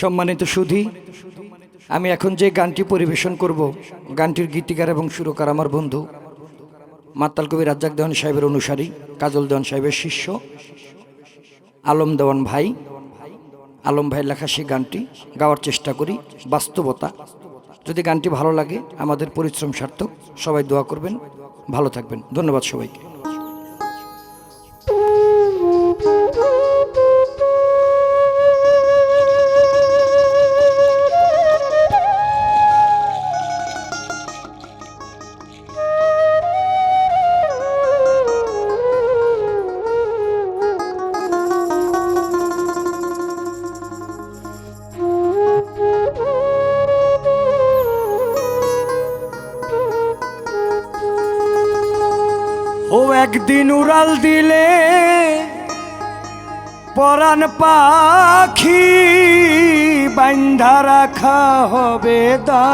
সম্মানিত সুধী, আমি এখন যে গানটি পরিবেশন করব, গানটির গীতিকার এবং সুরকার আমার বন্ধু মাতাল কবি রাজ্জাক দেওয়ান সাহেবের অনুসারী, কাজল দেওয়ান সাহেবের শিষ্য, আলম দেওয়ান ভাই। আলম ভাই লেখা সেই গানটি গাওয়ার চেষ্টা করি, বাস্তবতা। যদি গানটি ভালো লাগে, আমাদের পরিশ্রম সার্থক, সবাই দোয়া করবেন। ভালো থাকবেন। ধন্যবাদ সবাইকে। একদিন উড়াল দিলে পরাণ পাখি বান্ধা রাখা হবে দা।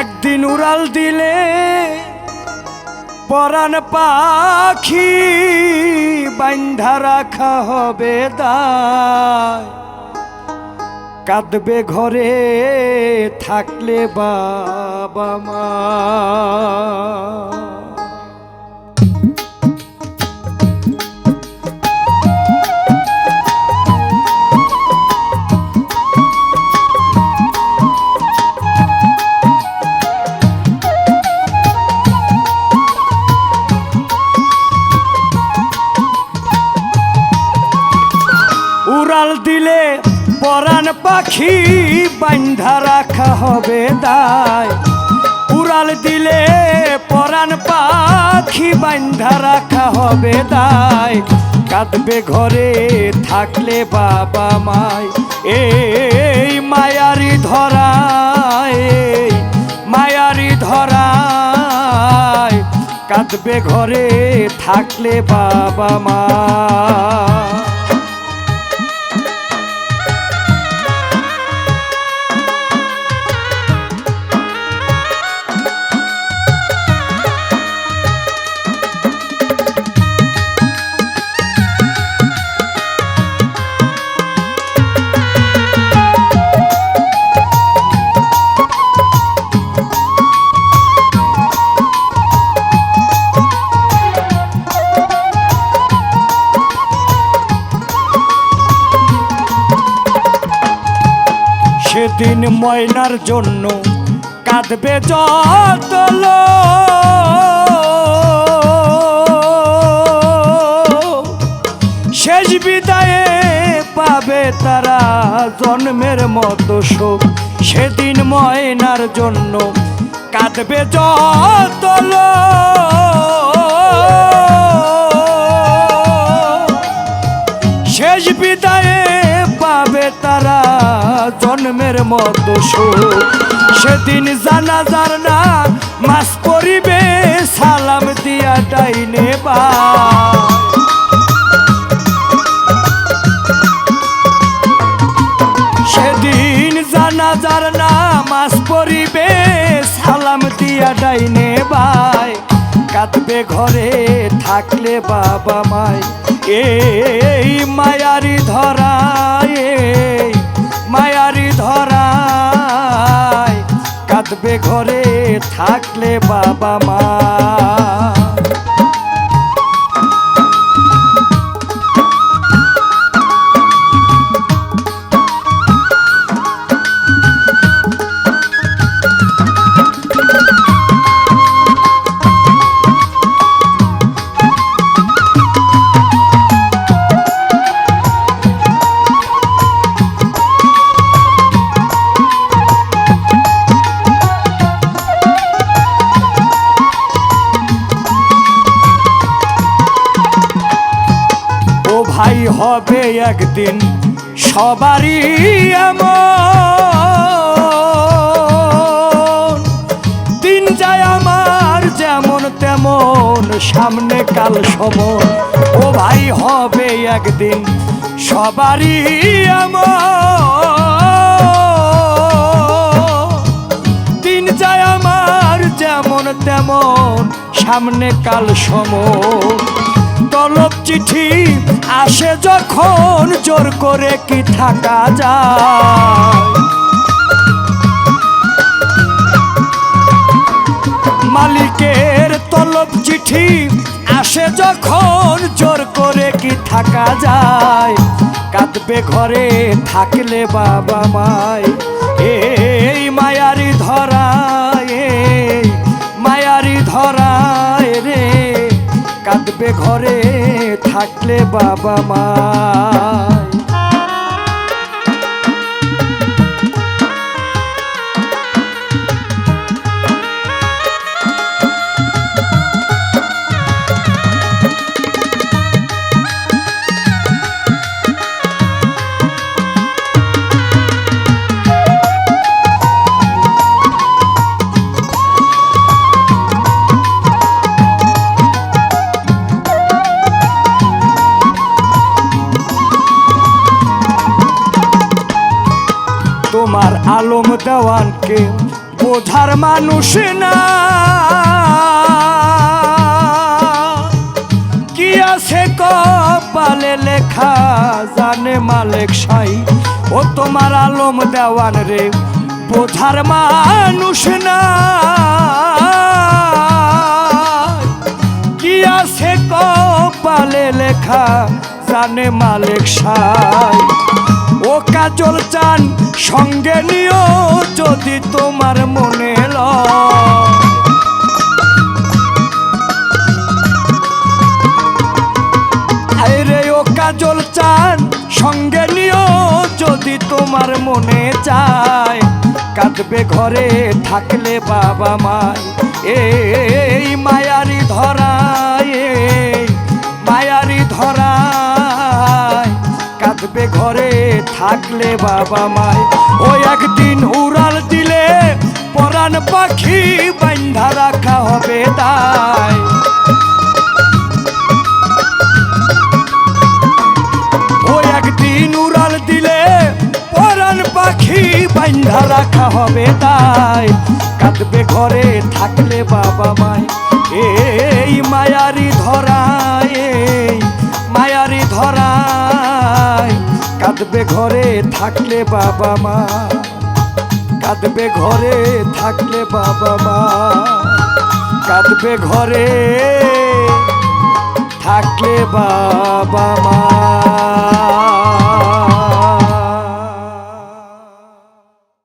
একদিন উড়াল দিলে পরাণ পাখি বান্ধা রাখা হবে দায় কাঁদবে ঘরে থাকলে বাবা মা। দিলে পরাণ পাখি বান্ধা রাখা হবে দায় উড়াল দিলে পরাণ পাখি বান্ধা রাখা হবে দায় কাঁদবে ঘরে থাকলে বাবা মায় এই মায়ারি ধরায় মায়ারি ধরায়। কাঁদবে ঘরে থাকলে বাবা মা সেদিন ময়নার জন্য কাঁদবে যত লোক। শেষ বিদায়ে পাবে তারা জন্মের মতো শোক সেদিন ময়নার জন্য কাঁদবে যত সুখ সেদিন জানাজার না, মাস করিবে সালাম দিয়া ডাইনে বা সেদিন জানাজার নামাজ পড়িবে, সালাম দিয়া ডাইনে বাই। কাঁদবে ঘরে, থাকলে বাবা মাই। এই কাঁদবে ঘরে থাকলে বাবা মা। হবে একদিন সবারই এমন। দিন যায় আমার যেমন তেমন, সামনে কাল সমন ও ভাই, হবে একদিন সবারই এমন। দিন যায় আমার যেমন তেমন, সামনে কাল সম তলব চিঠি আসে যখন জোর করে কি থাকা যায়। মালিকের তলব চিঠি আসে যখন জোর করে কি থাকা যায়। কাঁদবে ঘরে, থাকলে বাবা মায়। এই বাবা মায় আলম দেওয়ানকে বোঝার মানুষ না। কি আছে কপালে লেখা জানে মালেক সাই? ও তোমার আলম দেওয়ান রে, বোঝার মানুষ না। কি আছে কপালে লেখা জানে মালেক সাই? কাজল চান, সঙ্গে নিও যদি তোমার মনে আরে ও কাজল চান, সঙ্গে নিও যদি তোমার মনে চায়। কাঁদবে ঘরে, থাকলে বাবা মায়, এই মায়ারি ধরায় কাঁদবে ঘরে থাকলে বাবা মায় ও একদিন উড়াল দিলে পরাণ পাখি বান্ধা রাখা হবে তাই। ও একদিন উড়াল দিলে পরাণ পাখি বান্ধা রাখা হবে তাই। কাঁদবে ঘরে থাকলে বাবা মায় এই মায়ারি ধরায় কাঁদবে ঘরে, থাকলে বাবা মা। কাঁদবে ঘরে, থাকলে বাবা মা। কাঁদবে ঘরে, থাকলে বাবা মা।